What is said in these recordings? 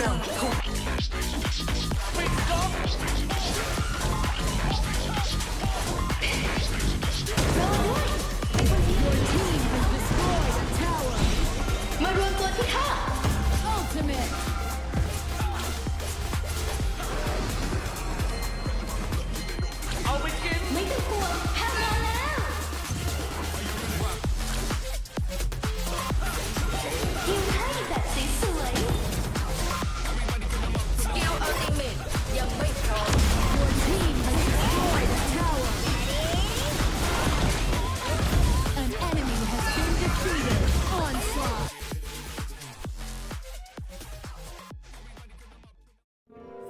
ขอ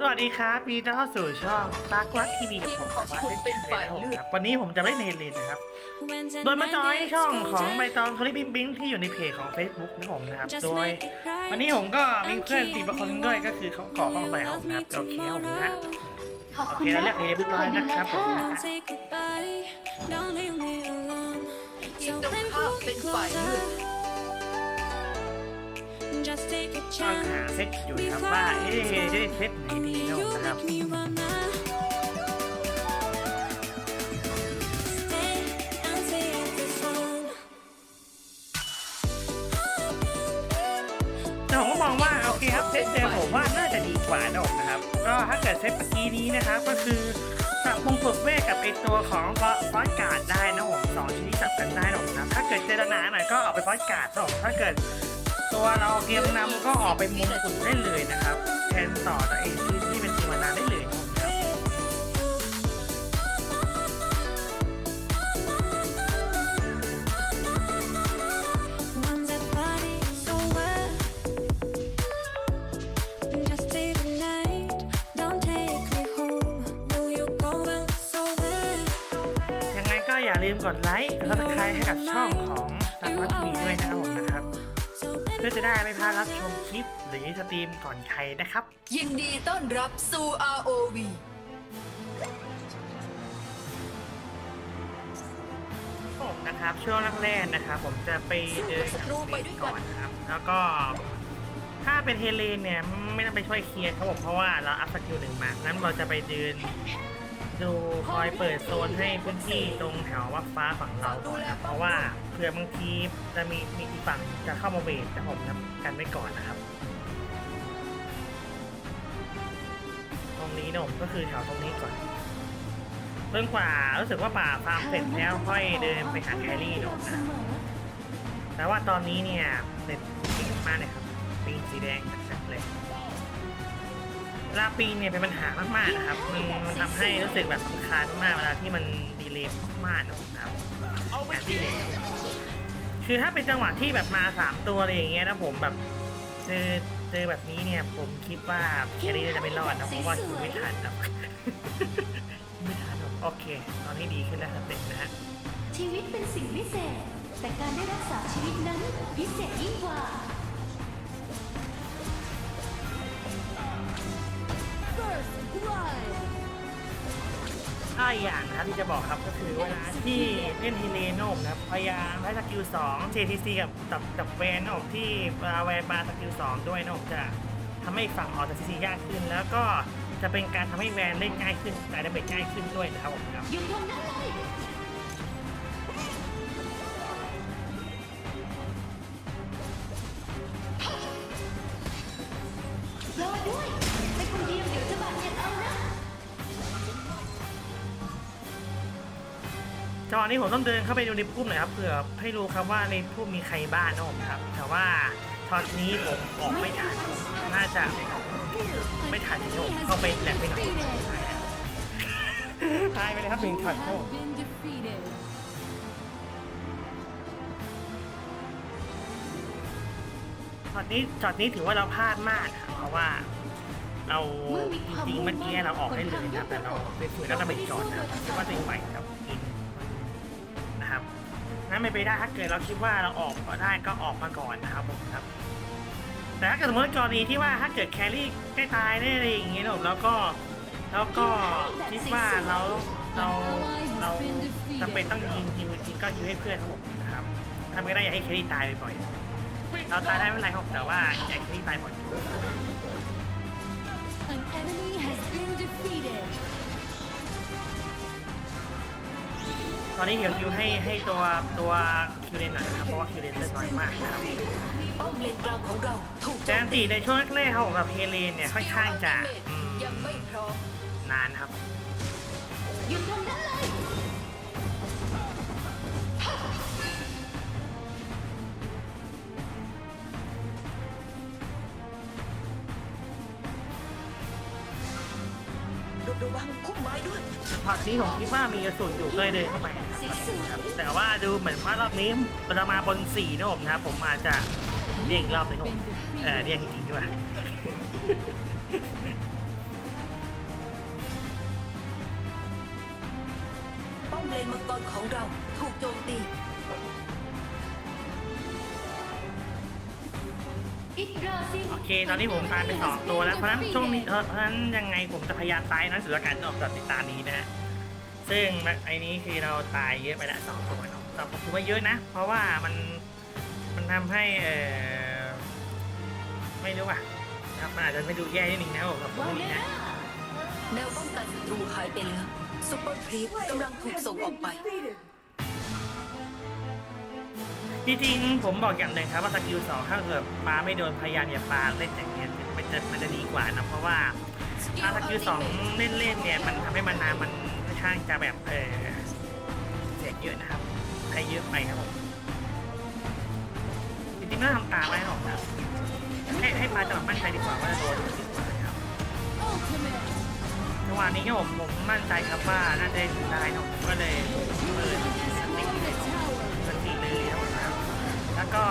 สวัสดีครับมีต้อนรับสู่ช่องตากวัดทีวีกับผมวัดเป็นฝ่ายเลือกวันนี้ผมจะไม่เนเลนนะครับ โดยมาจอยช่องของใบตองโทนี่บิงบิงที่อยู่ในเพจของ Facebook นะผมนะครับ โดย วันนี้ผมก็มีเพื่อนสี่คนด้วยก็คือเขาขอเข้าไปเอานะครับโอเคผมนะขอบโอคุเคณแล้วนะเรียกเอเรียบร้อยนะครับผมนะทีมตรงข้ามเป็นฝ่ายเลือ ก Just take a ก็หา chance เซตอยู่นะครับว่าเอ๊ะจะได้เซตไหนดีนะผม You นะครับ make me wanna stay and take the fun. แต่ผมก็มองว่าโอเคครับเซตเดิมผมว่าน่าจะดีกว่านะผมนะครับ ก็ถ้าเกิดเซตเมื่อกี้นี้นะครับก็คือสับมงกุฎเวทกับไอตัวของฟอสการ์ดได้นะผมสองชนิดสับกันได้นะผมนะถ้าเกิดเจตนาหน่อยก็ออกไปฟอสการ์ดนะผมถ้าเกิด ตัวเราเกมนำก็ออกไปมงกุฎได้เลยนะครับแทนต่อจากไอที่ที่เป็นตัวนาได้เลยนะครับ One's that body so well. Just stay the night. Don't take me home. Will you go well so well? ยังไงก็อย่าลืมกดไลค์และใครให้กับช่องของตักวัดทีด้วยนะครับผมนะครับ So เพื่อจะได้ไม่พลาดรับชมคลิปหรือสตรีมก่อนใครนะครับ ยินดีต้อนรับสู่ ROV ผมนะครับช่วงแรกๆนะครับ ผมจะไปเดินก่อนนะครับ แล้วก็ ถ้าเป็นเฮเลนเนี่ยไม่ต้องไปช่วยเคลียร์ครับผมเพราะว่าเราอัพสกิลหนึ่งมางั้นเราจะไปเดิน ดูคอยเปิดโซนให้พื้นที่ตรงแถววัดฟ้าฝั่งเราก่อนนะเพราะว่าเผื่อบางทีจะมีมีอีกฝั่งจะเข้ามาเวทแต่ผมทำกันไว้ก่อนนะครับ ตรงนี้นะผมก็คือแถวตรงนี้ก่อนจนกว่ารู้สึกว่าป่าฟาร์มเสร็จแล้วค่อยเดินไปหาแครี่นะผมนะแต่ว่าตอนนี้เนี่ยเน็ตปิงมากเลยครับปิงสีแดงชัดๆเลยเว ลาปีนเนี่ยเป็นปัญหามากๆนะครับ มันมันทำให้รู้สึกแบบสำคาญมากเวลาที่มันดีเลย์มากๆนะครับแบบที่เลยคือถ้าเป็นจังหวะที่แบบมาสามตัวอะไรอย่างเงี้ยนะผมแบบเจอเจอแบบนี้เนี่ยผมคิดว่าแครี่น่าจะไม่รอดนะเพราะว่าคิวไม่ทันครับไม่ทันครับโอเค ตอนนี้ดีขึ้นแล้วครับเด็กนะฮะชีวิตเป็นสิ่งพิเศษ แต่การได้รักษาชีวิตนั้นพิเศษยิ่งกว่า ถ้าอย่างนะครับที่จะบอกครับก็คือเวลาที่เล่นทีเลโนมนะครับพยายามใช้สกิล2 JTC กับกับกับแวนนที่เวลาแวนมาสกิล2ด้วยนะผมจะทำให้ฝั่งออกจากซียากขึ้น แล้วก็จะเป็นการทำให้แวนเล่นง่ายขึ้นแต่ดาเมจง่ายขึ้นด้วยนะครับผมครับ จังหวะนี้ผมต้องเดินเข้าไปดูในพุ่มหน่อยครับเผื่อให้รู้ครับว่าในพุ่มมีใครบ้างนะผมครับ แต่ว่าตอนนี้ผมออกไม่ทันน่าจะไม่ทันที่ผมเข้าไปแหลกไปหน่อยตายไปเลยครับหนึ่งช็อตครับผม Have been defeated. ช็อตนี้ช็อตนี้ถือว่าเราพลาดมากนะครับเพราะว่าเราจริงๆเมื่อกี้เราออกให้เลยนะแต่เราไปฝืนแล้วเราไปจอดนะคิดว่าตัวเองไหวครับกินนะครับ งั้นไม่ไปได้ถ้าเกิดเราคิดว่าเราออกก็ได้ก็ออกมาก่อนนะครับผมครับ แต่ถ้าเกิดสมมติกรณีที่ว่าถ้าเกิดแครี่ใกล้ตายได้อะไรอย่างเงี้ยนะผมแล้วก็แล้วก็คิดว่าเราเราเราจำเป็นต้องยิงยิงจริงๆก็ยิงให้เพื่อนครับผมนะครับทำไม่ได้อย่าให้แครี่ตายบ่อยๆเราตายได้ไม่เป็นไรครับแต่ว่าแอคที่ตายหมด An enemy has been defeated. ตอนนี้เดี๋ยวคิวให้ให้ตัวตัวคิวเรนหน่อยนะครับเพราะว่าคิวเรนเล่นน้อยมากนะครับป้อมเลนกลางของเราถูกโจมตีในช่วงแรกๆครับผมกับเฮเลนเนี่ยค่อนข้างจะยังไม่พร้อมนานครับหยุดตรงนั้นเลย พอนี้ผมคิดว่ามีกระสุนอยู่ก็เลยเดินเข้าไปนะครับแต่ว่าดูเหมือนว่ารอบนี้เราจะมาบนสี่นะผมนะครับผมอาจจะเรียกอีกรอบหนึงผมเออเรียกจริงๆดีกว่าป้อมเลนมังกรของเราถูกโจมตี โอเค ตอนนี้ผมตายไปสองตัวแล้ว เพราะฉะนั้นช่วงนี้เพราะฉะนั้นยังไงผมจะพยายามตายนะสุดการออกจากติดตามนี้นะฮะ ซึ่งไอ้นี้คือเราตายเยอะไปล้วสองตัวเนาะแต่ผมถือว่าเยอะนะ เพราะว่ามันมันทำให้เออไม่รู้อะครับมันอาจจะไม่ดูแย่นิดนึงนะผมกับพวกนี้นะแนวป้องกันศัตรูหายไปแล้วซุปเปอร์ครีปกำลังถูกส่งออกไป จริงๆผมบอกอย่างหนึ่งครับว่าสกิลสองถ้าเกิดปาไม่โดนพยายามอย่าปาเล่นอย่างเงี้ยมันจะมันจะดีกว่านะเพราะว่าถ้าสกิลสองเล่นเล่นเนี่ยมันทำให้มันนานมันค่อนข้างจะแบบเออเสียเยอะนะครับใช้เยอะไปครับผมจริงๆไม่ต้อทำตามไว้หรอกครับให้ให้ปลาจะมั่นใจดีกว่าว่าจะโดนดีกว่านะครับจังหวะนี้ครับผมผมมั่นใจครับว่าน่าจะได้ครับผมก็เลยเปิด แล้วก็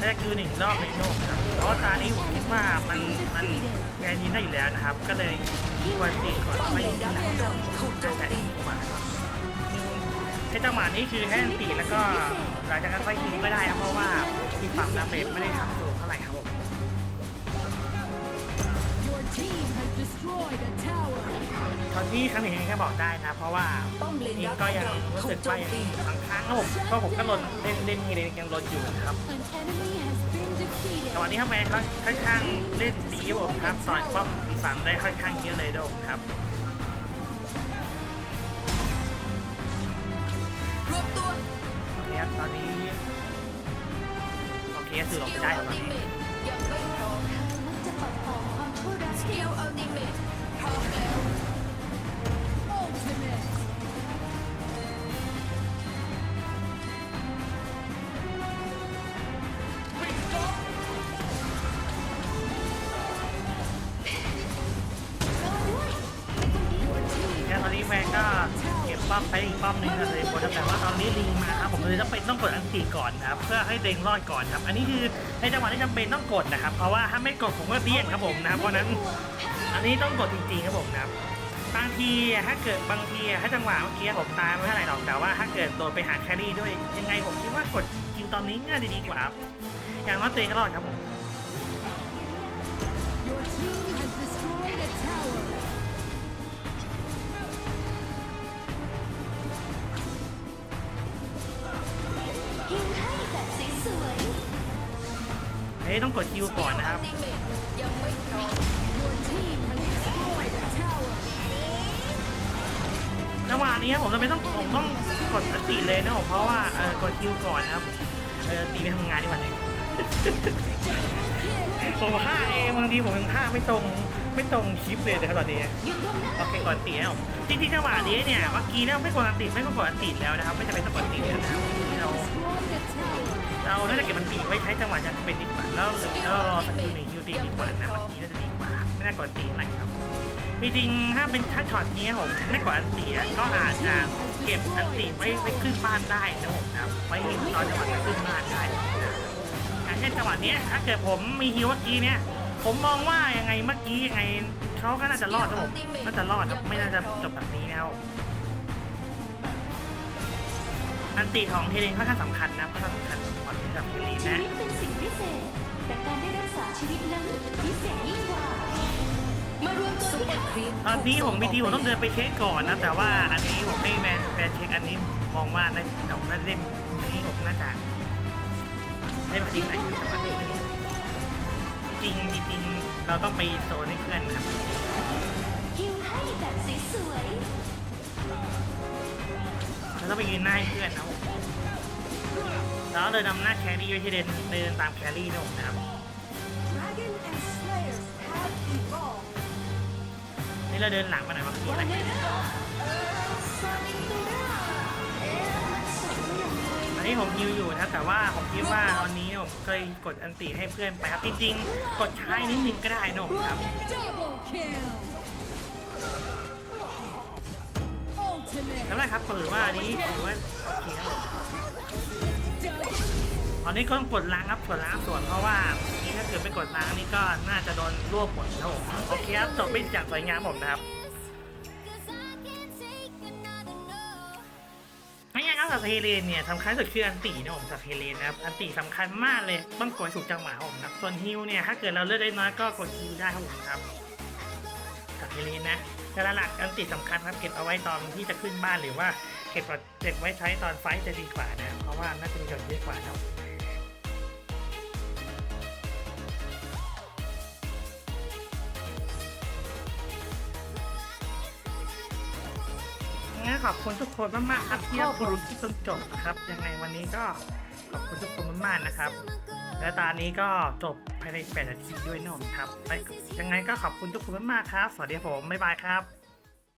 ได้คือหนึ่งรอบในโลกครับเพราะตานี้ผมคิดว่ามันมันแกยินได้อยู่แล้วนะครับ ก็เลยวันตีก่อนไม่ยิงดัที่งหลังจน่ามจะตีดีกว่าครับในจังหวะนี้คือให้อันตีแล้วก็หลังจากนั้นค่อยยิงก็ได้ครับเพราะว่าที่ฝั่งดาเมจไม่ได้ทำสูงเท่าไหร่ครับผม Your team has destroyed a tower. ตอนที่ครั้งนึ่งแค่บอกได้นะ เพราะว่าป้อมเลนนี่ดักขก็องยังรู้สึกกโจว่าบางครั้งผมก็ผมก็ลนเล่นเล่นฮีเลนยังลนอยู่นะครับแต่วันนี้ครับแมเขาค่อนข้างเล่นดีผมครับสอนป้อมสั่งได้ค่อนข้างเยอะเลยโดมครับรวบตัวโอเคครับตอนนี้โอเคก็คือลงไปได้ครับตอนนี้ยังไม่พร้อมจะปัดเป่าความชั่วร้ายสกิลอัลติเมทพร้อมแล้ว ต้องกดอันตีก่อนนะครับเพื่อให้เด้งรอดก่อนครับ อันนี้คือในจังหวะที่จำเป็นต้องกดนะครับ เพราะว่าถ้าไม่กดผมก็เดี้ยงครับผมนะครับเพราะนั้น อันนี้ต้องกดจริงๆครับผมนะครับบางทีถ้าเกิดบางทีถ้าจังหวะเมื่อกี้ผมตายไม่เท่าไหร่หรอกแต่ว่าถ้าเกิดโดนไปหาแครี่ด้วยยังไงผมคิดว่ากดจริงตอนนี้น่าจะดีกว่าครับอย่างน้อยตัวเองก็รอดครับผม เฮ้ยต้องกดคิวก่อนนะครับร้อม Your team has destroyed a tower. จังหวะนี้ผมจะไม่ต้องผมต้องกดอันติเลยนะผมเพราะว่าเออกดคิวก่อนนะครับเออตีไปทำงานดีกว่าเนี่ยผมฆ่าเองบางทีผมยังฆ่าไม่ตรงไม่ตรงคลิปเลยนะครับตอนนี้โอเคก่อนตีแล้วจริงๆจังหวะนี้เนี่ยเมื่อกี้เนี่ยไม่กดอันติไม่กดอันติแล้วนะครับ ไม่จำเป็นต้องกดอันติแล้วนะครับเรา เราน่าเก็บมันตีไว้ใช้จังหวะจะเป็นดีกว่าแล้วแล้วรอสกิลหนึ่งคิวตีดีกว่านะเมื่อกี้น่าจะดีกว่าไม่น่ากดอันตีเท่าไหร่ครับจริงๆถ้าเป็นถ้าช็อตนี้ผมไม่กดอันติอะก็อาจจะเก็บอันติไว้ไว้ขึ้นบ้านได้นะผมนะไว้ตอนจังหวะจะขึ้นบ้านได้นะครับอย่างเช่นจังหวะนี้ถ้าเกิดผมมีฮิวเมื่อกี้เนี่ยผมมองว่ายังไงเมื่อกี้ยังไงเขาก็น่าจะรอดครับผมน่าจะรอดครับไม่น่าจะจบแบบนี้นะครับ อันติของเทเลนค่อนข้างสำคัญนะค่อนข้างสำคัญก่อนที่จะเทเลนชีนะวิตเป็นสิ่งพิเศษ แต่การได้รักษาชีวิตนั้นพิเศษยิ่งกว่ามารวมตัวซุปที่เปอร์ครีปตอนนี้ผมมีทีผมต้องเดินไปเช็คก่อนนะ แต่ว่าอันนี้ผมไม่แมนแมนเช็คอันนี้มองว่าน่าผมน่าจะเล่นอันนี้ผมน่าจะเล่นมาทิ้งไหนอยู่จังหวะนี้จริงจริงๆเราต้องไปโซนให้เพื่อนนะครับฮิวให้แบบสวย เราต้องไปยืนหน้าให้เพื่อนนะผมแล้วเดินนำหน้าแครี่ไว้ที่เดินเดินตามแครี่นะผมนะครับนี่เราเดินหลังมาหน่อยเมื่ออะไรๆซามิตุระเอ๊ะมันสวยอย่างไรอันนี้ผมฮิวอยู่นะแต่ว่าผมคิดว่าตอนนี้ผมเคยกดอันติให้เพื่อนไปครับจริงๆ กดใช้นิดนึงก็ได้นะผมครับ Double kill. Ultimate. แล้วนะครับถือว่าอันนี้ถือว่าโอเคครับผม Double. ตอนนี้ก็ต้องกดล้างครับกดล้างส่วนเพราะว่านี่ถ้าเกิดไม่กดล้างนี่ก็น่าจะโดนรวบหมดครับผมโอเคครับจบไปอย่างสวยงามผมนะครับไม่งั้นครับสับเฮเลนเนี่ยสำคัญสุดคืออันตีนะผมสับเฮเลนนะครับอันตีสำคัญมากเลยต้องกดถูกจังหวะครับผมนะครับส่วนฮิวเนี่ยถ้าเกิดเราเลือกได้น้อยก็กดฮิวได้ครับผมครับสับเฮเลนนะ แต่ละหลักอันตีสำคัญครับเก็บเอาไว้ตอนที่จะขึ้นบ้านหรือว่าเก็บเก็บไว้ใช้ตอนไฟจะดีกว่านะ เพราะว่าน่าจะมีประโยชน์เยอะกว่าครับงั้นขอบคุณทุกคนมากๆครับที่รับชมที่จนจบนะครับ ยังไงวันนี้ก็ขอบคุณทุกคนมากๆนะครับ และตอนนี้ก็จบภายใน8นาทีด้วยนะครับ ยังไงก็ขอบคุณทุกคนมากๆครับ สวัสดีครับผม บ๊ายบายครับ